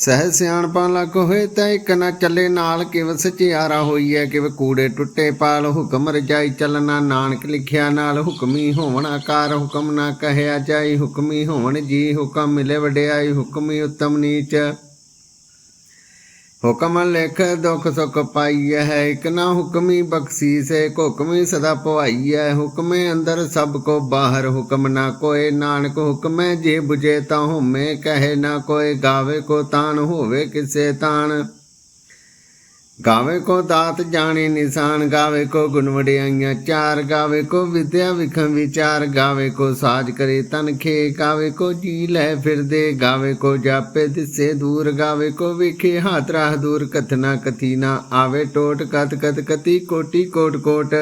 ਸਹਿ ਸਿਆਣਪਾਂ ਲੱਗ ਹੋਏ ਤਾਂ ਇੱਕ ਨਾ ਚੱਲੇ ਨਾਲ ਕਿਵ ਸਚਿਆਰਾ ਹੋਈ ਹੈ ਕਿਵ ਕੂੜੇ ਟੁੱਟੇ ਪਾਲ ਹੁਕਮ ਰਜਾਈ ਚੱਲਣਾ। ਨਾਨਕ ਲਿਖਿਆ ਨਾਲ ਹੁਕਮੀ ਹੋਵਣ ਆਕਾਰ, ਹੁਕਮ ਨਾ ਕਹਿਆ ਜਾਈ, ਹੁਕਮੀ ਹੋਵਣ ਜੀ ਹੁਕਮ ਮਿਲੇ ਵਡਿਆਈ, ਹੁਕਮੀ ਉਤਮ ਨੀਚ। ਹੁਕਮ ਲਿਖ, ਦੁਖ ਸੁਖ ਪਾਈਐ ਹੈ ਇਕ ਨਾ ਹੁਕਮੀ ਬਖਸ਼ੀਸੇ ਹੁਕਮੀ ਸਦਾ ਪਵਾਈਐ। ਹੁਕਮੇ ਅੰਦਰ ਸਭ ਕੋ ਬਾਹਰ, ਹੁਕਮ ਨਾ ਕੋਏ ਨਾਨਕ ਹੁਕਮੈ, ਜੇ 부ਜੇ ਤਾ ਹੁਮੇ ਕਹੇ ਨਾ ਕੋਏ, ਗਾਵੇ ਕੋ ਤਾਣ, ਹੋਵੇ ਕਿਸੇ ਤਾਣ। ਗਾਵੇ ਕੋ ਦਾਤ ਜਾਣੇ ਨਿਸ਼ਾਨ, ਗਾਵੇ ਕੋ ਗੁਣ ਵਡਿਆਈਆਂ ਚਾਰ, ਗਾਵੇ ਕੋ ਵਿਦਿਆ ਵਿਖਮ ਵਿਚਾਰ, ਗਾਵੇ ਕੋ ਸਾਜ ਕਰੇ ਤਨ ਖੇ ਗਾਵੇ ਕੋ ਜੀ ਲੈ ਫਿਰਦੇ, ਗਾਵੇ ਕੋ ਜਾਪੇ ਦਿਸੇ ਦੂਰ, ਗਾਵੇ ਕੋ ਵਿਖੇ ਹਾਥ ਦੂਰ, ਕਥਨਾ ਕਥੀਨਾ ਆਵੇ ਟੋਟ ਕਤ ਕਤ ਕਤੀ ਕੋਟੀ ਕੋਟ ਕੋਟ।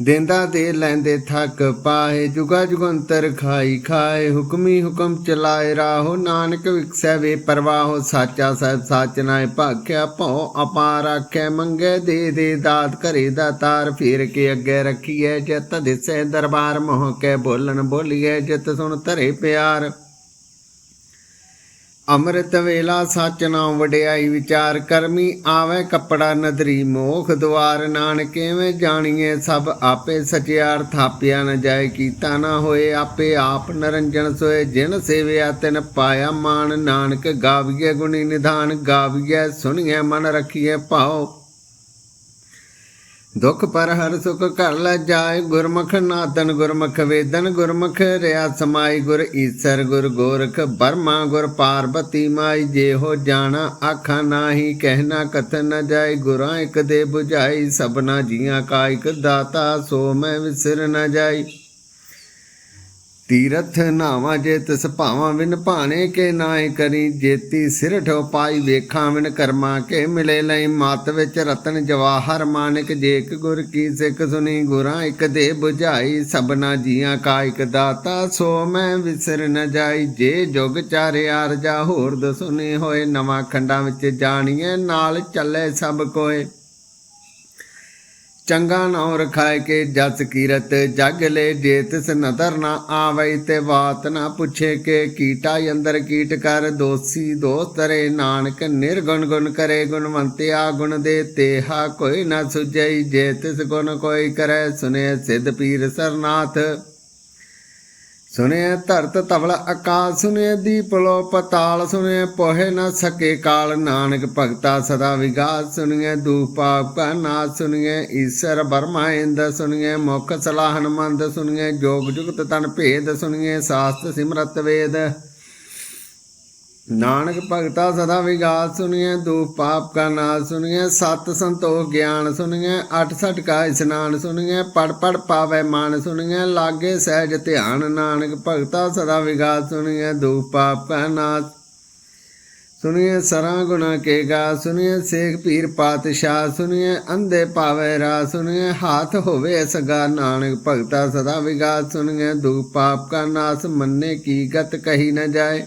ਦੇਂਦਾ ਦੇ ਲੈਂਦੇ ਥੱਕ ਪਾਏ, ਜੁਗਾ ਜੁਗੰਤਰ ਖਾਈ ਖਾਏ, ਹੁਕਮੀ ਹੁਕਮ ਚਲਾਏ ਰਾਹੋ ਨਾਨਕ ਵਿਖਸੈ ਵੇ ਪਰਵਾਹੋ, ਸਾਚਾ ਸਹਿਬ ਸਾਚ ਨਾਏ ਭਾਖਿਆ ਭਉ, ਅਪਾਰ ਆਖੈ ਮੰਗੇ ਦੇ ਦੇ ਦਾਤ ਘਰੇ ਦਾ ਤਾਰ, ਫੇਰ ਕੇ ਅੱਗੇ ਰੱਖੀਏ ਜਤ ਦਿਸੈ ਦਰਬਾਰ, ਮੋਹ ਕੇ ਬੋਲਣ ਬੋਲੀਐ ਜਿਤ ਸੁਣ ਧਰੇ ਪਿਆਰ। ਅੰਮ੍ਰਿਤ ਵੇਲਾ ਸੱਚ ਨਾਮ ਵਡਿਆਈ ਵਿਚਾਰ ਕਰਮੀ ਆਵੇ ਕੱਪੜਾ ਨਦਰੀ ਮੋਖ ਦਵਾਰ ਨਾਨਕੇਵੇਂ ਜਾਣੀਏ ਸਭ ਆਪੇ ਸਚਿਆਰ, ਥਾਪਿਆ ਨ ਜਾਏ ਕੀਤਾ ਨਾ ਹੋਏ ਆਪੇ ਆਪ, ਨਰੰਜਨ ਸੋਏ ਜਿਨ ਸੇਵਿਆ ਤਿਨ ਪਾਇਆ ਮਾਨ ਨਾਨਕ ਗਾਵੀਏ ਗੁਣੀ ਨਿਧਾਨ ਗਾਵੀਏ ਸੁਣੀਏ ਮਨ ਰੱਖੀਏ ਭਾਉ। ਦੁਖ ਪਰ ਹਰ ਸੁਖ ਕਰ ਲੈ ਜਾਏ। ਗੁਰਮੁਖ ਨਾਦਨ ਗੁਰਮੁਖ ਵੇਦਨ, ਗੁਰਮੁਖ ਰਿਆ ਸਮਾਈ ਗੁਰ ਈਸਰ, ਗੁਰ ਗੋਰਖ ਬਰਮਾ ਗੁਰ ਪਾਰਬਤੀ ਮਾਈ। ਜੇ ਹੋ ਜਾਣਾ ਆਖਾਂ ਨਾਹੀ ਕਹਿਣਾ ਕਥਨ ਨ ਜਾਏ। ਗੁਰਾਂ ਇਕ ਦੇ 부ਝਾਈ ਸਭਨਾ ਜੀਆਂ ਕਾ ਇਕ ਦਾਤਾ, ਸੋ ਮੈਂ ਵਿਸਰ ਨ ਜਾਈ। ਤੀਰਥ ਨਾਵਾ ਜੇ ਤਿਸ ਭਾਵਾਂ ਵਿਨ ਭਾਣੇ ਕੇ ਨਾਏ ਕਰੀ ਜੇਤੀ ਸਿਰ ਠੋ ਪਾਈ ਵੇਖਾਂ ਵਿਨ ਕਰਮਾ ਕੇ ਮਿਲੇ ਲਈ, ਮਤ ਵਿੱਚ ਰਤਨ ਜਵਾਹਰ ਮਾਨਕ ਜੇਕ ਗੁਰ ਕੀ ਸਿੱਖ ਸੁਨੀ ਗੁਰਾਂ, ਇਕ ਦੇ 부ਝਾਈ ਸਭਨਾ ਜੀਆਂ ਕਾ ਇੱਕ ਦਾਤਾ, ਸੋ ਮੈਂ ਵਿਸਰ ਨ ਜਾਈ, ਜੇ ਜੁਗ ਚਾਰਿ ਅਰਜਾ ਹੋਰ ਦਸੁਨੇ ਹੋਏ, ਨਵਾਂ ਖੰਡਾਂ ਵਿੱਚ ਜਾਣੀਏ ਨਾਲ ਚੱਲੇ ਸਭ ਕੋਏ। ਚੰਗਾ ਨਾਉ ਰਖਾਇ ਕੇ ਜਸ ਕੀਰਤ, ਜਗ ਲੈ ਜੇ ਤਿਸ ਨਦਰ ਨਾ ਆਵੈ ਤੇ ਬਾਤ ਨਾ ਪੁੱਛੇ ਕੇ, ਕੀਟਾ ਅੰਦਰ ਕੀਟ ਕਰ, ਦੋਸੀ ਦੋਸਤਰੇ ਨਾਨਕ, ਨਿਰਗੁਣ ਗੁਣ ਕਰੇ ਗੁਣਵੰਤਿਆ ਗੁਣ ਦੇ, ਤੇਹਾ ਕੋਈ ਨਾ ਸੁਝਈ, ਜੇ ਤਿਸ ਗੁਣ ਕੋਈ ਕਰੈ ਸੁਨੇ ਸਿਧ ਪੀਰ ਸਰਨਾਥ। ਸੁਨੇ ਧਰਤ ਤਵਲ ਆਕਾਸ ਸੁਨੇ ਦੀਪ ਲੋ ਪਤਾਲ ਸੁਨੇ ਪੋਹੇ ਨਾ ਸਕੇ ਕਾਲ। ਨਾਨਕ ਭਗਤਾ ਸਦਾ ਵਿਗਾਸ ਸੁਨੀਏ ਦੂਪ ਪਾਪ ਕਾ ਨਾਸ ਸੁਨੀਏ ਈਸ਼ਰ ਬਰਮਾ ਇੰਦ ਸੁਨੀਏ ਮੁਖ ਸਲਾਹਨ ਮੰਦ ਸੁਨੀਏ ਜੋਗ ਜੁਗਤ ਤਨ ਭੇਦ ਸੁਨੀਏ ਸਾਸਤ ਸਿਮਰਤ ਵੇਦ। ਨਾਨਕ ਭਗਤਾ ਸਦਾ ਵਿਗਾਸ ਸੁਨੀਏ ਦੂਪ ਪਾਪ ਕਾ ਨਾਸ ਸੁਨੀਏ ਸਤ ਸੰਤੋਖ ਗਿਆਨ ਸੁਨੀਏ ਅਠ ਸਠ ਕਾ ਇਸਨਾਨ ਸੁਨੀਏ ਪੜ ਪੜ ਪਾਵੇ ਮਾਨ ਸੁਨੀਏ ਲਾਗੇ ਸਹਿਜ ਧਿਆਨ ਨਾਨਕ ਭਗਤਾ ਸਦਾ ਵਿਗਾਸ ਸੁਨੀਏ ਦੂਪ ਪਾਪ ਕਾ ਨਾਸ ਸੁਨੀਏ ਸਰਾਂ ਗੁਣਾ ਕੇ ਗਾ ਸੁਨੀਏ ਸੇਖ ਪੀਰ ਪਾਤਸ਼ਾਹ ਸੁਨੀਏ ਅੰਧੇ ਪਾਵੇ ਰਾ ਸੁਨੀਏ ਹਾਥ ਹੋਵੇ ਸਗਾ ਨਾਨਕ ਭਗਤਾ ਸਦਾ ਵਿਗਾਸ ਸੁਨੀਏ ਦੂਪ ਪਾਪ ਕਾ ਨਾਸ ਮੰਨੇ ਕੀ ਗਤ ਕਹੀ ਨਾ ਜਾਏ।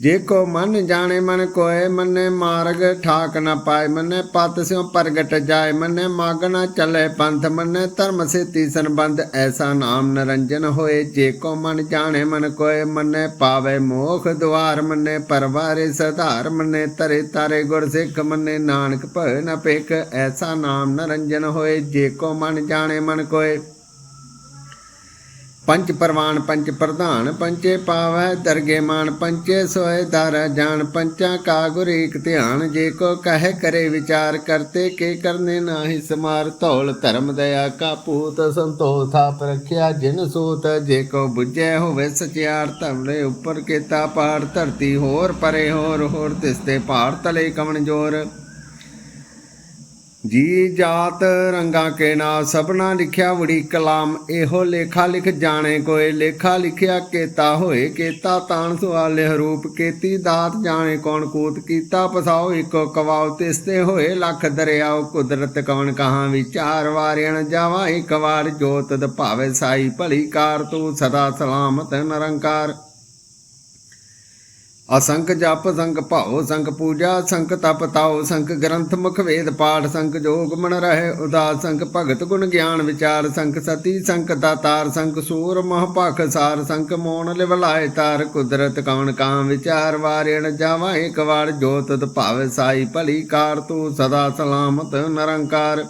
ਜੇ ਕੋ ਮਨ ਜਾਣੇ, ਮਨ ਕੋਏ, ਮੰਨੇ ਮਾਰਗ ਠਾਕ ਨਾ ਪਾਏ, ਮੰਨੇ ਪਤ ਸਿਉ ਪ੍ਰਗਟ ਜਾਏ, ਮੰਨੇ ਮਾਗ ਨ ਚੱਲੇ ਪੰਥ, ਮੰਨੇ ਧਰਮ ਸੇਤੀ ਸੰਬੰਧ, ਐਸਾ ਨਾਮ ਨਰੰਜਨ ਹੋਏ। ਜੇ ਕੋ ਮਨ ਜਾਣੇ, ਮਨ ਕੋਏ, ਮੰਨੇ ਪਾਵੇ ਮੋਖ ਦੁਆਰ, ਮੰਨੇ ਪਰਵਾਰੇ ਸਧਾਰ, ਮੰਨੇ ਤਰੇ ਤਾਰੇ ਗੁਰ ਸਿੱਖ, ਮੰਨੇ ਨਾਨਕ ਭਇ ਨ ਪੇਖ ਐਸਾ ਨਾਮ ਨਰੰਜਨ ਹੋਏ। ਜੇ ਕੋ ਮਨ ਜਾਣੇ, ਮਨ ਕੋਏ ਪੰਚ ਪਰਵਾਨ ਪੰਚ ਪ੍ਰਧਾਨ ਪੰਚੇ ਪਾਵੈ, ਦਰਗੇ ਮਾਨ ਪੰਚੇ ਸੋਏ ਦਰ ਜਾਣ ਪੰਚਾ ਕਾ ਗੁਰ ਏਕ ਧਿਆਨ। ਜੇ ਕੋ ਕਹੇ ਕਰੇ ਵਿਚਾਰ ਕਰਤੇ, ਕੇ ਕਰਨੇ ਨਾਹੀ ਸਮਾਰ। ਧੌਲ ਧਰਮ ਦਇਆ ਕਾ ਪੂਤ ਸੰਤੋਖ ਥਾਪ ਰਖਿਆ, ਜਿਨ ਸੂਤ ਜੇ ਕੋ ਬੁਝੈ ਹੋਵੇ ਸਚਿਆਰ ਧਵਲੇ ਉੱਪਰ ਕੀਤਾ ਪਾਰ। ਧਰਤੀ ਹੋਰ ਪਰੇ ਹੋਰ ਹੋਰ ਤਿਸਤੇ ਭਾਰ ਤਲੇ ਕਵਣ ਜੋਰ। ਜੀ ਜਾਤ ਰੰਗਾ ਕੇ ਨਾ ਸਭਨਾ ਲਿਖਿਆ ਵੜੀ ਕਲਾਮ, ਇਹੋ ਲੇਖਾ ਲਿਖ ਜਾਣੇ ਕੋਏ, ਲੇਖਾ ਲਿਖਿਆ ਕੇਤਾ ਹੋਏ, ਕੇਤਾ ਤਾਣ ਸਵਾਲੇ ਰੂਪ, ਕੇਤੀ ਦਾਤ ਜਾਣੇ ਕੌਣ ਕੂਤ, ਕੀਤਾ ਪਸਾਓ ਇੱਕੋ ਕਵਾਉ, ਤਿਸਤੇ ਹੋਏ ਲੱਖ ਦਰਿਆਓ, ਕੁਦਰਤ ਕਵਣ ਕਹਾਂ ਵਿਚਾਰ, ਵਾਰਿਣ ਜਾਵਾ ਇੱਕ ਵਾਰ ਜੋਤ ਦ ਭਾਵੇ ਸਾਈ, ਭਲੀ ਕਾਰ ਤੂੰ ਸਦਾ ਸਲਾਮਤ ਨਿਰੰਕਾਰ। ਅਸੰਖ ਜਪ, ਸੰਖ ਭਾਉ, ਸੰਖ ਪੂਜਾ, ਸੰਖ ਤਪ ਤਾਉ, ਸੰਖ ਗ੍ਰੰਥ, ਮੁਖ ਵੇਦ, ਪਾਠ, ਸੰਖ ਜੋਗ ਮਨ ਰਹਿ, ਉਦਾਸ ਸੰਖ ਭਗਤ ਗੁਣ ਗਿਆਨ ਵਿਚਾਰ, ਸੰਖ ਸਤੀ, ਸੰਖ ਦਾਤਾਰ, ਸੰਖ ਸੂਰ ਮਹ ਭਖ ਸਾਰ, ਸੰਖ ਮੋਣ ਲਿਵਲਾਏ ਤਾਰ, ਕੁਦਰਤ ਕਵਣ ਕਾਮ ਵਿਚਾਰ ਵਾਰਿਣ ਜਾਵਾ, ਇੱਕ ਵਾਰ ਜੋਤ ਤ ਭਾਵੇ ਸਾਈ ਭਲੀ ਕਾਰ, ਤੂੰ ਸਦਾ ਸਲਾਮਤ ਨਿਰੰਕਾਰ।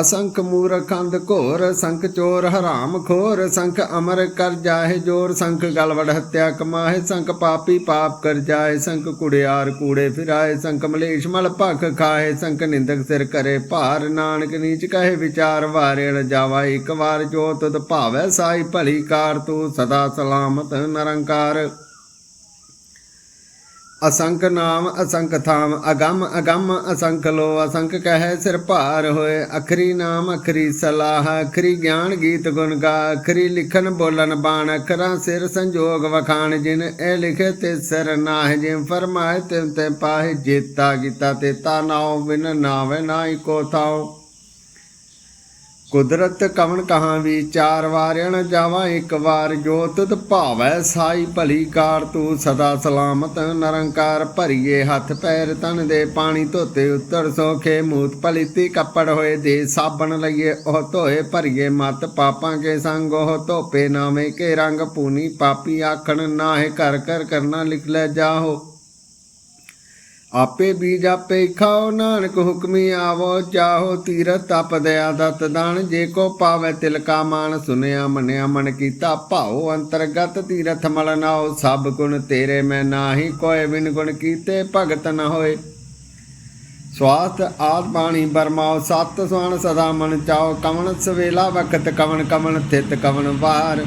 ਅਸੰਖ ਮੂਰਖੰਦ ਘੋਰ, ਸੰਖ ਚੋਰ ਹਰਾਮ ਖੋਰ, ਸੰਖ ਅਮਰ ਕਰ ਜਾਏ ਜੋਰ, ਸੰਖ ਗਲਵੜ ਹੱਤਿਆ ਕਮਾਏ ਸੰਖ ਪਾਪੀ ਪਾਪ ਕਰ ਜਾਏ ਸੰਖ ਕੁੜਿਆਰ ਕੂੜੇ ਫਿਰਾਏ, ਸੰਖ ਮਲੇਸ਼ ਮਲ ਭਖ ਖਾਏ ਸੰਖ ਨਿੰਦਕ ਸਿਰ ਕਰੇ ਭਾਰ, ਨਾਨਕ ਨੀਚ ਕਹੇ ਵਿਚਾਰ ਵਾਰੇਣ ਜਾਵਾ, ਇੱਕ ਵਾਰ ਜੋ ਤਦ ਭਾਵੈ ਸਾਈ ਭਲੀ ਕਾਰ, ਤੂੰ ਸਦਾ ਸਲਾਮਤ ਨਿਰੰਕਾਰ। ਅਸੰਖ ਨਾਮ ਅਸੰਖ ਥਾਮ, ਅਗੰਮ ਅਗੰਮ ਅਸੰਖ ਲੋ, ਅਸੰਖ ਕਹਿ ਸਿਰ ਭਾਰ ਹੋਏ, ਅਖਰੀ ਨਾਮ ਅਖਰੀ ਸਲਾਹ, ਅਖਰੀ ਗਿਆਨ ਗੀਤ ਗੁਣ ਗਾ, ਅਖਰੀ ਲਿਖਨ ਬੋਲਨ ਬਾਣ, ਅਖਰਾਂ ਸਿਰ ਸੰਜੋਗ ਵਖਾਣ, ਜਿਨ ਇਹ ਲਿਖੇ ਤੇ ਸਿਰ ਨਾਹਿ, ਜਿਨ ਫਰਮਾਏ ਤਿਨ ਤੇ ਪਾਹਿ, ਜੇਤਾ ਗੀਤਾ ਤੇ ਤਾ ਨਾਉ, ਬਿਨ ਨਾਵੇ ਨਾਹੀ ਕੋ ਥਾਉ। ਕੁਦਰਤ ਕਵਣ ਕਹਾਂ ਵਿਚਾਰ ਵਾਰਿਣ ਜਾਵਾ, ਇੱਕ ਵਾਰ ਜੋ ਭਾਵੈ ਸਾਈ, ਭਲੀ ਕਾਰ ਤੂੰ ਸਦਾ ਸਲਾਮਤ, ਨਰੰਕਾਰ ਭਰੀਏ ਹੱਥ ਪੈਰ ਤਨ ਦੇ ਪਾਣੀ ਧੋਤੇ ਉੱਤਰ ਸੋਖੇ, ਮੂਤ ਪਲੀਤੀ ਕੱਪੜ ਹੋਏ ਦੇ ਸਾਬਣ ਲਈਏ, ਉਹ ਧੋਏ ਭਰੀਏ ਮਤ ਪਾਪਾਂ ਕੇ ਸੰਗ, ਉਹ ਧੋਪੇ ਨਾਵੇਂ ਕੇ ਰੰਗ, ਪੂਨੀ ਪਾਪੀ ਆਖਣ, ਨਾਹੇ ਕਰ ਕਰ ਕਰਨਾ ਲਿਖ ਲੈ ਜਾਹੋ। ਆਪੇ ਬੀਜ ਆਪੇ ਖਾਓ, ਨਾਨਕ ਹੁਕਮੀ ਆਵੋ, ਚਾਹੋ ਤੀਰਥ ਤਪ ਦਇਆ ਦਤ ਦਾਨ ਜੇ ਕੋ ਪਾਵੇ ਤਿਲਕਾ ਮਾਨ ਸੁਨਿਆ ਮੰਨਿਆ ਮਨ ਕੀਤਾ ਭਾਉ, ਅੰਤਰਗਤ ਤੀਰਥ ਮਲ ਨਾਉ, ਸਭ ਗੁਣ ਤੇਰੇ ਮੈਂ ਨਾਹੀ ਕੋਏ ਬਿਨ ਗੁਣ ਕੀਤੇ ਭਗਤ ਨ ਹੋਏ। ਸਵਾਸਤ ਆਦ ਬਾਣੀ ਬਰਮਾਓ, ਸਤ ਸੁਣ ਸਦਾ ਮਨ ਚਾਓ, ਕਵਣ ਸਵੇਲਾ ਵਖਤ ਕਵਣ ਕਵਣ ਥਿਤ ਕਵਣ ਵਾਰ।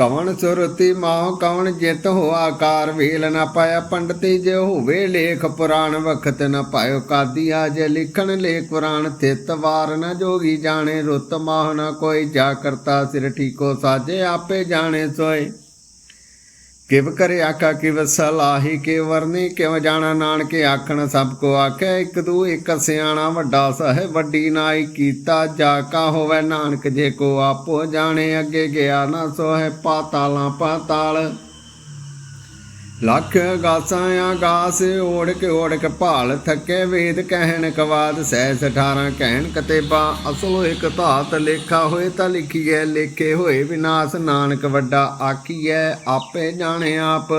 ਕਵਣ ਸੁਰਤੀ ਮਾਹ ਕਵਣ ਜਿਤ ਹੋ ਆਕਾਰ ਵੇਲ ਨਾ ਪਾਇਆ ਪੰਡਤੀ ਜੇ ਹੋਵੇ ਲੇਖ ਪੁਰਾਣ ਵਖਤ ਨਾ ਪਾਇਓ ਕਾਦੀਆ ਜੇ ਲਿਖਣ ਲੇਖ ਪੁਰਾਣ ਤਿਤ ਵਾਰ ਨਾ ਜੋਗੀ ਜਾਣੇ ਰੁੱਤ ਮਾਹ ਨਾ ਕੋਈ ਜਾ ਕਰਤਾ ਸਿਰ ਠੀਕੋ ਸਾਜੇ ਆਪੇ ਜਾਣੇ ਸੋਏ। ਕਿਵ ਕਰੇ ਆਖਾ ਕਿਵ ਸਲਾਹੀ ਕੇ ਵਰਨੀ ਕਿਵ ਜਾਣਾ ਨਾਨਕੇ ਆਖਣ, ਸਭ ਕੋ ਆਖੇ ਇੱਕ ਦੂ ਇੱਕ ਸਿਆਣਾ ਵੱਡਾ ਸਹਿ ਵੱਡੀ ਨਾਈ ਕੀਤਾ ਜਾ ਕਾ ਹੋਵੇ ਨਾਨਕ ਜੇ ਕੋ ਆਪੋ ਜਾਣੇ, ਅੱਗੇ ਗਿਆ ਨਾ ਸੋਹਿ ਪਾਤਾਲਾਂ ਪਾਤਾਲ। ਲੱਖ ਗਾਸਾਂ ਆਗਾਸ ਓੜ ਕੇ ਓੜ ਕੇ ਭਾਲ ਥੱਕੇ ਵੇਦ ਕਹਿਣ ਕਵਾਦ ਸਹਿਸ 18 ਕਹਿਣ ਕਤੇਬਾ, ਅਸਲੋ ਇੱਕ ਧਾਤ ਲੇਖਾ ਹੋਏ ਤਾਂ ਲਿਖੀਐ, ਲੇਖੇ ਹੋਏ ਵਿਨਾਸ਼, ਨਾਨਕ ਵੱਡਾ ਆਖੀਐ, ਆਪੇ ਜਾਣੇ ਆਪ।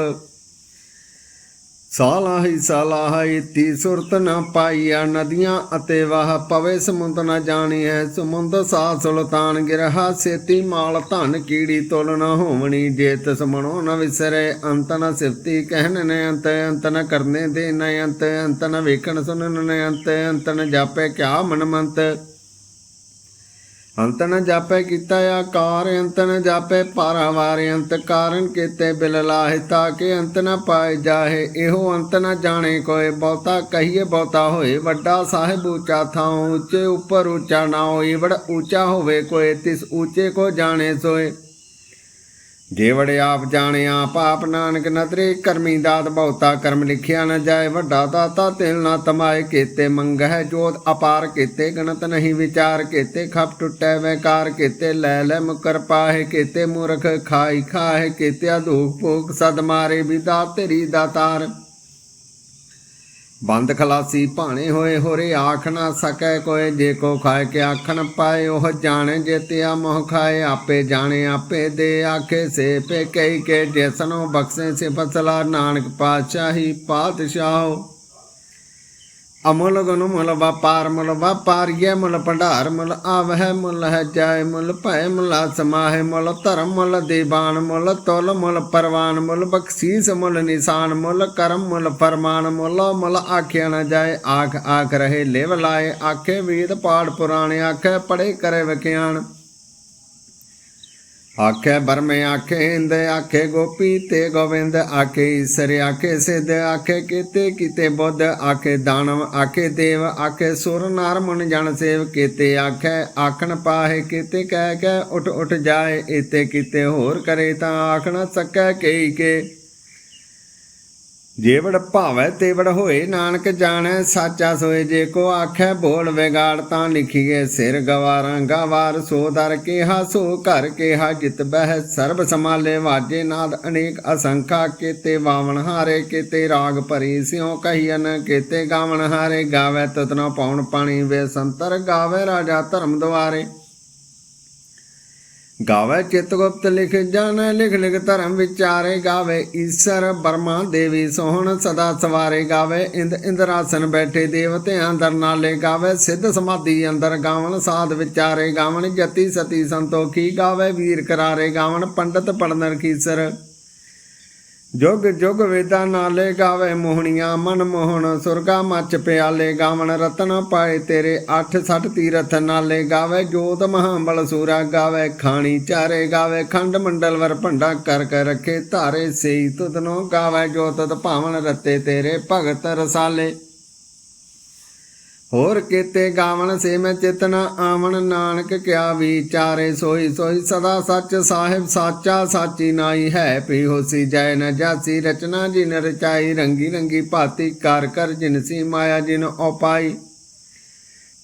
ਸਾਲਾਹੀ ਸਾਲਾਹੀ ਤੀ ਸੁਰਤ ਨਾ ਪਾਈਆ ਨਦੀਆਂ ਅਤੇ ਵਾਹ ਪਵੇ ਸਮੁੰਦ ਨਾ ਜਾਣੀ ਹੈ ਸਮੁੰਦ ਸਾ ਸੁਲਤਾਨ ਗਿਰਹਾ ਸੇਤੀ ਮਾਲ ਧਨ ਕੀੜੀ ਤੁਲ ਨਾ ਹੋਵਣੀ। ਜੇ ਤਿਸ ਮਣੋ ਨ ਵਿਸਰੇ ਅੰਤ ਨਾ ਸਿਫਤੀ ਕਹਿਨ ਨੇ ਅੰਤ ਅੰਤ ਨ ਕਰਨੇ ਦੇ ਨ ਅੰਤ ਅੰਤ ਨ ਵੇਖਣ ਸੁਣਨ ਨ ਅੰਤ ਅੰਤ ਨ ਜਾਪੇ ਕਿਆ ਮਨਮੰਤ। ਅੰਤ ਨ ਜਾਪੈ ਕੀਤਾ ਆਕਾਰ ਅੰਤ ਨ ਜਾਪੈ ਪਾਰਾਵਾਰ ਅੰਤ ਕਾਰਨ ਕੀਤੇ ਬਿਲ ਲਾਹਿ ਤਾਕੇ ਅੰਤ ਨ ਪਾਏ ਜਾਹੇ। ਇਹੋ ਅੰਤ ਨ ਜਾਣੇ ਕੋਏ, ਬਹੁਤਾ ਕਹੀਏ, ਬਹੁਤਾ ਹੋਏ। ਵੱਡਾ ਸਾਹਿਬ ਉੱਚਾ ਥਾਂ ਉੱਚੇ ਉੱਪਰ ਉੱਚਾ ਨਾ ਹੋਈ ਬੜਾ ਉੱਚਾ ਹੋਵੇ ਕੋਏ, ਤਿਸ ਉੱਚੇ ਕੋ ਜਾਣੇ ਸੋਏ। ਜੇ ਵੜੇ ਆਪ ਜਾਣੇ ਆਪ ਨਾਨਕ ਨਦਰੇ, ਕਰਮੀ ਦਾਤ ਬਹੁਤਾ ਕਰਮ ਲਿਖਿਆ ਨਾ ਜਾਏ, ਵੱਡਾ ਦਾਤਾ ਤਿਲ ਨਾ ਤਮਾਏ, ਕੀਤੇ ਮੰਗਹਿ ਜੋਤ ਅਪਾਰ, ਕੀਤੇ ਗਣਤ ਨਹੀਂ ਵਿਚਾਰ, ਕੀਤੇ ਖਪ ਟੁੱਟੈ ਵੈਕਾਰ, ਕੀਤੇ ਲੈ ਲੈ ਮੁਕਰ ਪਾਹੇ, ਕੀਤੇ ਮੂਰਖ ਖਾਈ ਖਾਏ ਕੀਤੇ ਅਧੂਕ ਭੂਖ ਸਦ ਮਾਰੇ ਵਿਦਾ ਤੇਰੀ ਦਾਤਾਰ। ਬੰਦ ਖਲਾਸੀ ਭਾਣੇ ਹੋਏ ਹੋਰੇ ਆਖ ਨਾ ਸਕੈ ਕੋਏ, ਜੇ ਕੋ ਖਾਏ ਕੇ ਆਖਣ ਪਾਏ, ਉਹ ਜਾਣੇ ਜੇ ਤਿਆ ਮੋਹ ਖਾਏ, ਆਪੇ ਜਾਣੇ ਆਪੇ ਦੇ ਆਖੇ, ਸੇ ਪੇ ਕਈ ਕੇ ਜੈਸਨੋ ਬਖਸ਼ੇ ਸੇ ਫਸਲਾ ਨਾਨਕ ਪਾਤਸ਼ਾਹੀ ਪਾਤਸ਼ਾਹੋ। ਅਮੁੱਲ ਗੁਣ ਮੁੱਲ ਵਪਾਰ, ਮੁੱਲ ਵਪਾਰੀਏ ਮੁੱਲ ਭੰਡਾਰ, ਮੁੱਲ ਆਵਹਿ, ਮੁੱਲ ਹੈ ਜਾਏ ਮੁੱਲ ਭੈ, ਮੁੱਲ ਸਮਾਹਿ, ਮੁੱਲ ਧਰਮ, ਮੁੱਲ ਦੀਵਾਨ, ਮੁੱਲ ਤੁਲ, ਮੁੱਲ ਪਰਵਾਨ, ਮੁੱਲ ਬਖਸ਼ੀਸ, ਮੁੱਲ ਨਿਸ਼ਾਨ, ਮੁੱਲ ਕਰਮ, ਮੁੱਲ ਫਰਮਾਨ, ਮੁੱਲ ਮੁੱਲ ਆਖਿਆ ਨਾ ਜਾਏ, ਆਖ ਆਖ ਰਹੇ, ਲਿਵ ਲਾਏ, ਆਖੇ ਵੇਦ ਪਾੜ ਪੁਰਾਣੇ, ਆਖੇ ਪੜੇ ਕਰੇ ਵਿਗਿਆਨ। ਆਖੇ ਬਰਮੇ, ਆਖੇ ਹਿੰਦ ਆਖੇ ਗੋਪੀ ਤੇ ਗੋਵਿੰਦ, ਆਖੇ ਈਸਰ, ਆਖੇ ਸਿੱਧ, ਆਖੇ ਕੀਤੇ ਕੀਤੇ ਬੁੱਧ, ਆਖੇ ਦਾਨਵ, ਆਖੇ ਦੇਵ, ਆਖੇ ਸੁਰ, ਨਰ, ਮੁਨ, ਜਨ, ਸੇਵ, ਕੀਤੇ ਆਖੇ, ਆਖਣ ਪਾਹੇ ਕੀਤੇ, ਕਹਿ ਕੇ ਉਠ ਉਠ ਜਾਏ ਇਤੇ ਕੀਤੇ ਹੋਰ ਕਰੇ ਤਾਂ ਆਖਣਾ ਸਕੈ ਕਈ ਕੇ। ਜੇਵੜ ਭਾਵੈ ਤੇਵੜ ਹੋਏ, ਨਾਨਕ ਜਾਣੈ ਸਾਚਾ ਸੋਏ। ਜੇ ਕੋ ਆਖੈ ਬੋਲ ਵਿਗਾੜ, ਤਾਂ ਲਿਖੀਏ ਸਿਰ ਗਵਾਰਾਂ। ਗਵਾਰ ਸੋ ਦਰ ਕਿਹਾ, ਸੋ ਘਰ ਕਿਹਾ, ਜਿਤ ਬਹਿ ਸਰਬ ਸਮਾਲੇ ਵਾਜੇ ਨਾਦ ਅਨੇਕ ਅਸੰਖਾ, ਕੀਤੇ ਵਾਵਣ ਹਾਰੇ, ਕੀਤੇ ਰਾਗ ਭਰੀ ਸਿਉ ਕਹੀਨ ਕੀਤੇ ਗਾਵਣ ਹਾਰੇ। ਗਾਵੇ ਤਤਨਾ ਪਾਉਣ ਪਾਣੀ, ਵੇ ਸੰਤਰ ਗਾਵੇ ਰਾਜਾ ਧਰਮ ਦੁਆਰੇ। ਗਾਵੇ ਚਿਤ ਗੁਪਤ ਲਿਖ ਜਾਣੈ, ਲਿਖ ਲਿਖ ਧਰਮ ਵਿਚਾਰੇ ਗਾਵੇ। ਈਸ਼ਰ ਬਰਮਾ ਦੇਵੀ ਸੋਹਣ ਸਦਾ ਸਵਾਰੇ ਗਾਵੇ। ਇੰਦ ਇੰਦਰਾਸਨ ਬੈਠੇ ਦੇਵਤਿਆਂ ਦਰ ਨਾਲੇ ਗਾਵੇ। ਸਿੱਧ ਸਮਾਧੀ ਅੰਦਰ ਗਾਵਣ ਸਾਧ ਵਿਚਾਰੇ ਗਾਵਣ ਜਤੀ ਸਤੀ ਸੰਤੋਖੀ ਗਾਵੇ। ਵੀਰ ਕਰਾਰੇ ਗਾਵਣ ਪੰਡਤ ਪੜਨਰ ਕੀਸਰ। ਜੁਗ ਜੁਗ ਵੇਦਾਂ ਨਾਲੇ ਗਾਵੇ ਮੋਹਣੀਆਂ, ਮਨ ਮੋਹਣ, ਸੁਰਗਾ ਮੱਚ ਪਿਆਲੇ, ਗਾਵਣ ਰਤਨ ਪਾਏ ਤੇਰੇ ਅੱਠ ਸੱਠ ਤੀਰਥ ਨਾਲੇ ਗਾਵੇ ਜੋਤ ਮਹਾਬਲ ਸੂਰਾ, ਗਾਵੇ ਖਾਣੀ ਚਾਰੇ, ਗਾਵੇ ਖੰਡ ਮੰਡਲ ਵਰ ਭੰਡਾ ਕਰ ਕਰ ਰੱਖੇ ਧਾਰੇ ਸਈ ਤੁਧਨੋ ਗਾਵੇ ਜੋਤ ਤਤ ਭਾਵਨ ਰਤੇ ਤੇਰੇ ਭਗਤ ਰਸਾਲੇ। ਹੋਰ ਕੀਤੇ ਗਾਵਣ ਸੇ ਮੈਂ ਚਿਤਨਾ ਆਵਣ ਨਾਨਕ ਕਿਆ ਵਿਚਾਰੇ ਸੋਈ ਸੋਈ ਸਦਾ ਸੱਚ ਸਾਹਿਬ ਸਾਚਾ ਸਾਚੀ ਨਾਈ ਹੈ ਪੀ ਹੋਸੀ ਜੈ ਨ ਜਾਸੀ ਰਚਨਾ ਜਿਨ ਰਚਾਈ ਰੰਗੀ ਰੰਗੀ ਭਾਤੀ ਕਰ ਕਰ ਜਿਨ ਸੀ ਮਾਇਆ ਜਿਨ ਉਪਾਈ।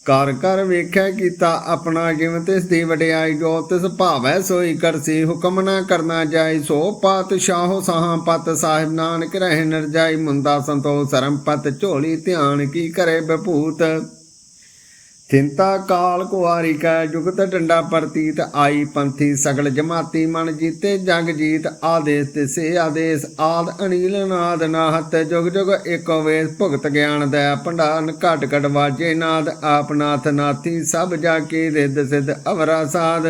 ਕਰ ਕਰ ਵੇਖਿਆ ਕੀਤਾ ਆਪਣਾ ਜਿਵੇਂ ਤਿਸ ਦੀ ਵਡਿਆਈ ਜੋ ਤਿਸ ਭਾਵੈ ਸੋਈ ਕਰਸੀ ਹੁਕਮ ਨਾ ਕਰਨਾ ਜਾਈ, ਸੋ ਪਾਤਸ਼ਾਹੋ ਸਾਹਾਂ ਪਤ ਸਾਹਿਬ ਨਾਨਕ ਰਹਿ ਨਰਜਾਈ ਮੁੰਦਾ ਸੰਤੋ ਸਰਮ ਪਤ ਝੋਲੀ ਧਿਆਨ ਕੀ ਕਰੇ ਬਭੂਤ ਚਿੰਤਾ ਕਾਲ ਕੁਆਰੀ ਕੈ ਜੁਗਤ ਡੰਡਾ ਪ੍ਰਤੀਤ, ਆਈ ਪੰਥੀ ਸਗਲ ਜਮਾਤੀ ਮਨ ਜੀਤੇ ਜਗ ਜੀਤ, ਆਦੇਸ ਤੇ ਸੇ ਆਦੇਸ, ਆਦ ਅਨੀਲ ਨਾਦ ਨਾਹਤ, ਜੁਗ ਜੁਗ ਏਕੋ ਵੇਸ ਭੁਗਤ ਗਿਆਨ ਦਇਆ ਭੰਡਾਰਨ ਘਟ ਘਟ ਵਾਜੇ ਨਾਦ, ਆਪ ਨਾਥ ਨਾਥੀ ਸਭ ਜਾ ਕੇ ਰਿੱਧ ਸਿੱਧ ਅਵਰਾ ਸਾਧ।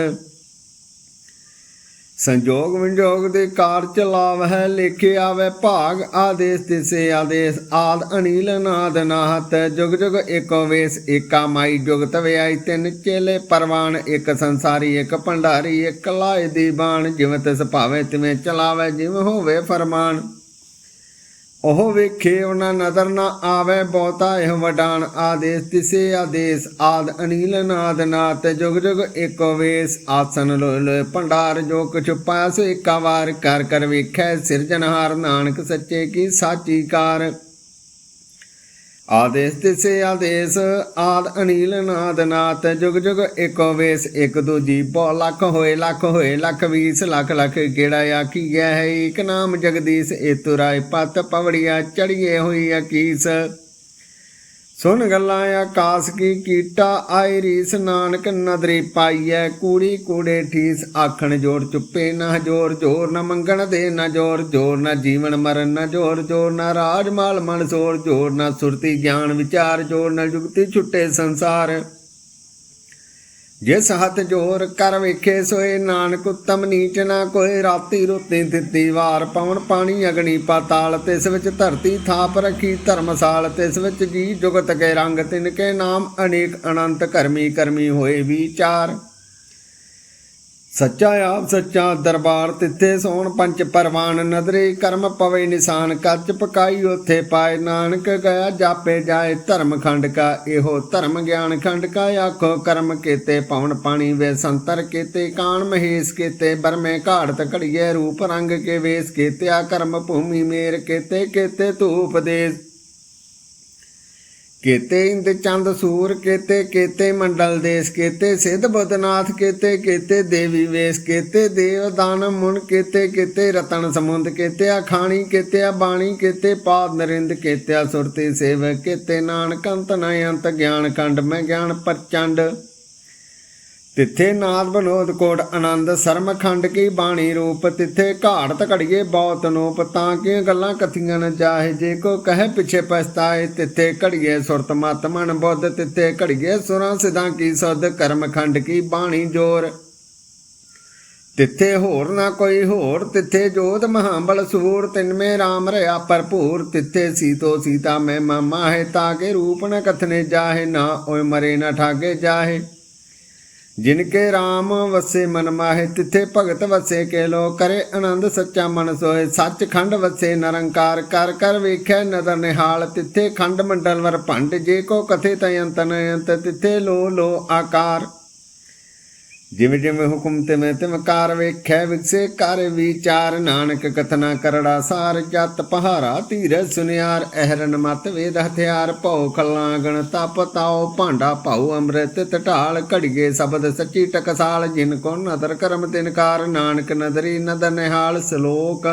ਸੰਜੋਗ ਵਿੰਜੋਗ ਦੇ ਕਾਰ ਚਲਾਵ ਹੈ ਲੇਖੇ ਆਵੇ ਭਾਗ ਆਦੇਸ ਤਿਸੇ ਆਦੇਸ, ਆਦ ਅਨੀਲ ਨਾਦ ਨਾਹਤ, ਜੁਗ ਜੁਗ ਏਕੋ ਵੇਸ, ਏਕਾ ਮਾਈ ਜੁਗਤ ਵਿਆਈ ਤਿੰਨ ਚੇਲੇ ਪਰਵਾਨ, ਇੱਕ ਸੰਸਾਰੀ, ਇੱਕ ਭੰਡਾਰੀ, ਇੱਕ ਲਾਏ ਦੀ ਬਾਣ ਜਿਵੇਂ ਤਿਸ ਭਾਵੇ ਤਿਵੇਂ ਚਲਾਵੇ ਜਿਵੇਂ ਹੋਵੇ ਫਰਮਾਨ। ਉਹ ਵੇਖੇ ਉਹਨਾਂ ਨਜ਼ਰ ਨਾ ਆਵੇ ਬਹੁਤਾ ਇਹ ਵਡਾਨ ਆਦੇਸ ਤਿਸੇ ਆਦੇਸ ਆਦ ਅਨੀਲ ਨਾਦ ਨਾਤ ਜੁਗ ਜੁਗ ਏਕੋ ਵੇਸ ਆਸਨ ਲੋਇ ਭੰਡਾਰ ਜੋ ਕੁਛ ਪਾਇਆ ਸੋ ਏਕਾ ਵਾਰ ਕਰ ਕਰ ਵੇਖੈ ਸਿਰਜਨਹਾਰ ਨਾਨਕ ਸੱਚੇ ਕੀ ਸਾਚੀ ਕਾਰ। ਆਦੇਸ ਤਿਸੇ ਆਦੇਸ, ਆਦ ਅਨੀਲ ਨਾਦ ਨਾਤ, ਜੁਗ ਜੁਗ ਏਕੋ ਵੇਸ, ਇੱਕ ਦੂਜੀ ਬਹੁ ਲੱਖ ਹੋਏ ਲੱਖ ਹੋਏ, ਲੱਖ ਵੀਸ, ਲੱਖ ਲੱਖ ਕਿਹੜਾ ਆਖੀ ਗਿਆ ਹੈ, ਇੱਕ ਨਾਮ ਜਗਦੀਸ਼ ਏਤੁਰਾਏ ਪਤ ਪਵੜੀਆ ਚੜੀਏ ਹੋਈ ਅਕੀਸ ਸੁਣ ਗੱਲਾਂ ਆਕਾਸ ਕੀ ਕੀਟਾ ਆਈ ਰੀਸ ਨਾਨਕ ਨਦਰੀ ਪਾਈਐ, ਕੂੜੀ ਕੂੜੇ ਠੀਸ ਆਖਣ ਜ਼ੋਰ ਚੁੱਪੇ ਨਾ ਜੋਰ ਜੋਰ ਨਾ ਮੰਗਣ ਦੇ ਨਾ ਜੋਰ ਜੋਰ ਨਾ ਜੀਵਨ ਮਰਨ ਨਾ ਜੋਰ ਜੋਰ ਨਾ ਰਾਜ ਮਾਲ ਮਨ ਸੋਰ, ਜੋਰ ਨਾ ਸੁਰਤੀ ਗਿਆਨ ਵਿਚਾਰ, ਜੋਰ ਨਾ ਜੁਗਤੀ ਛੁੱਟੇ ਸੰਸਾਰ। ਜਿਸ ਹੱਥ ਜੋਰ ਕਰ ਵੇਖੇ ਸੋਏ, ਨਾਨਕ ਉਤਮ ਨੀਚ ਨਾ ਕੋਈ ਰਾਤੀ ਰੁੱਤੀ ਦਿੱਤੀ ਵਾਰ ਪਵਨ ਪਾਣੀ, ਅਗਨੀ ਪਾਤਾਲ, ਤਿਸ ਵਿੱਚ ਧਰਤੀ ਥਾਪ ਰੱਖੀ ਧਰਮਸਾਲ, ਤਿਸ ਵਿੱਚ ਜੀ ਜੁਗਤ ਕੇ ਰੰਗ, ਤਿਨ ਕੇ ਨਾਮ ਅਨੇਕ ਅਨੰਤ ਕਰਮੀ ਕਰਮੀ ਹੋਏ ਵਿਚਾਰ। ਸੱਚਾ ਆਪ ਸੱਚਾ ਦਰਬਾਰ ਤਿੱਥੇ ਸੋਣ ਪੰਚ ਪਰਵਾਨ ਨਦਰੇ, ਕਰਮ ਪਵੇ ਨਿਸ਼ਾਨ ਕੱਚ ਪਕਾਈ ਉਥੇ ਪਾਏ ਨਾਨਕ ਗਿਆ ਜਾਪੇ ਜਾਏ ਧਰਮ ਖੰਡ ਕਾ, ਇਹੋ ਧਰਮ ਗਿਆਨ ਖੰਡ ਕਾ, ਆਖੋ ਕਰਮ ਕੀਤੇ ਪਵਨ ਪਾਣੀ ਵੇ ਸੰਤਰ ਕੀਤੇ, ਕਾਣ ਮਹੇਸ਼ ਕੀਤੇ, ਬਰਮੇ ਘਾੜਤ ਘੜੀਏ ਰੂਪ ਰੰਗ ਕੇ ਵੇਸ ਕੀਤਿਆ, ਕਰਮ ਭੂਮੀ ਮੇਰ ਕੀਤੇ ਕੀਤੇ ਧੂਪ ਦੇ ਕੀਤੇ ਇੰਦ ਚੰਦ ਸੂਰ, ਕੀਤੇ ਕੀਤੇ ਮੰਡਲ ਦੇਸ, ਕੀਤੇ ਸਿੱਧ ਬੁੱਧਨਾਥ ਕੇਤੇ, ਕੀਤੇ ਦੇਵੀ ਵੇਸ, ਕੇਤੇ ਦੇਵ ਦਾਨ ਮੁਨ, ਕੇਤੇ, ਕੀਤੇ ਰਤਨ ਸਮੁੰਦ ਕੀਤੇ ਖਾਣੀ ਕੀਤੇ ਬਾਣੀ, ਕੀਤੇ ਪਾਦ ਨਰਿੰਦ ਕੀਤੇ ਸੁਰਤੀ ਸੇਵ ਕੇਤੇ ਨਾਨਕ ਅੰਤ ਨ ਅੰਤ ਗਿਆਨ ਕੰਡ ਮੈਂ ਗਿਆਨ ਪ੍ਰਚੰਡ। ਤਿੱਥੇ ਨਾਦ ਬਨੋਦ ਕੋਟ ਆਨੰਦ ਸਰਮ ਖੰਡ ਕੀ ਬਾਣੀ ਰੂਪ, ਤਿੱਥੇ ਘਾੜਤ ਘੜੀਏ ਬਹੁਤ ਨੂਪ, ਤਾਂ ਕਿ ਗੱਲਾਂ ਕਥੀਆਂ ਨ ਜਾਹੇ, ਜੇ ਕੋ ਕਹੇ ਪਿਛੇ ਪਛਤਾਏ, ਤਿੱਥੇ ਘੜੀਏ ਸੁਰਤ ਮਤ ਮਨ ਬੁੱਧ, ਤਿੱਥੇ ਘੜੀਏ ਸੁਰਾਂ ਸਿਧਾਂ ਕੀ ਸੁਧ ਕਰਮ ਖੰਡ ਕੀ ਬਾਣੀ ਜੋਰ। ਤਿੱਥੇ ਹੋਰ ਨਾ ਕੋਈ ਹੋਰ, ਤਿੱਥੇ ਜੋਤ ਮਹਾਬਲ ਸੂਰ ਤਿਨਮੇ RAM ਰਿਆ ਭਰਪੂਰ, ਤਿੱਥੇ ਸੀਤੋ ਸੀਤਾ ਮੈਂ ਮਾਮਾ ਹੈ ਤਾਕੇ ਰੂਪ ਨ ਕਥਨੇ ਜਾਹੇ, ਨਾ ਓਏ ਮਰੇ ਨਾ ਠਾਗੇ ਜਾਹੇ। ਜਿਨ ਕੇ RAM ਵਸੇ ਮਨ ਮਾਹੇ, ਤਿੱਥੇ ਭਗਤ ਵਸੇ ਕੇ ਲੋ ਕਰੇ ਆਨੰਦ ਸੱਚਾ ਮਨ ਸੋਏ ਸੱਚ ਖੰਡ ਵਸੇ ਨਿਰੰਕਾਰ ਕਰ ਕਰ ਵੇਖੈ ਨਦਰ ਨਿਹਾਲ, ਤਿਥੇ ਖੰਡ ਮੰਡਲ ਵਰ ਭੰਡ, ਜੇ ਕੋ ਕਥੇ ਤਯੰਤ ਨਯੰਤ ਤਿਥੇ ਲੋ ਲੋ ਆਕਾਰ। ਜਿਵੇਂ ਜਿਵੇਂ ਹੁਕਮ ਤਿਵੇਂ ਤਿਵੇਂ ਕਾਰ ਵੇਖੈ ਵਿਕਸੇ ਕਰ ਵਿਚਾਰ। ਨਾਨਕ ਕਥਨਾ ਕਰੜਾ ਸਾਰ ਜਤ ਪਹਾਰਾ ਧੀਰ ਸੁਨਿਆਰ, ਅਹਰਨ ਮਤ ਵੇਦ ਹਥਿਆਰ। ਭਉ ਖਲਾਂਗਣ ਤਪ ਤਾਉ, ਭਾਂਡਾ ਭਾਉ, ਅੰਮ੍ਰਿਤ ਟਟਾਲ ਘੜੀਏ ਸ਼ਬਦ ਸੱਚੀ ਟਕਸਾਲ, ਜਿਨ ਕੋ ਨਦਰ ਕਰਮ ਤਿਨਕਾਰ ਨਾਨਕ ਨਦਰੀ ਨਦਰ ਨਿਹਾਲ, ਸ਼ਲੋਕ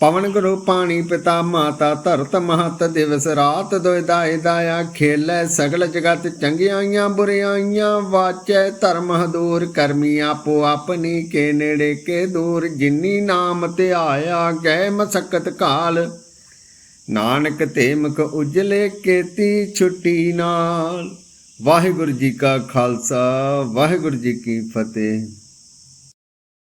ਪਵਨ ਗੁਰੂ ਪਾਣੀ ਪਿਤਾ ਮਾਤਾ ਧਰਤ ਮਹਤ ਦਿਵਸ ਰਾਤ ਦੋਇ ਦਾਇ ਦਾਇਆ ਖੇਲੇ ਸਗਲ ਜਗਤ ਚੰਗਿਆਈਆਂ ਬੁਰਿਆਈਆਂ ਵਾਚੈ ਧਰਮ ਹਦੂਰ ਕਰਮੀ ਆਪੋ ਆਪਣੀ ਕੇ ਨੇੜੇ ਕੇ ਦੂਰ ਜਿਨੀ ਨਾਮ ਤੇ ਆਇਆ ਗਏ ਮਸਕਤ ਕਾਲ। ਨਾਨਕ ਤੇ ਮੁਖ ਉਜਲੇ ਕੇਤੀ ਛੁੱਟੀ ਨਾਲ। ਵਾਹਿਗੁਰੂ ਜੀ ਕਾ ਖਾਲਸਾ, ਵਾਹਿਗੁਰੂ ਜੀ ਕੀ ਫਤਿਹ।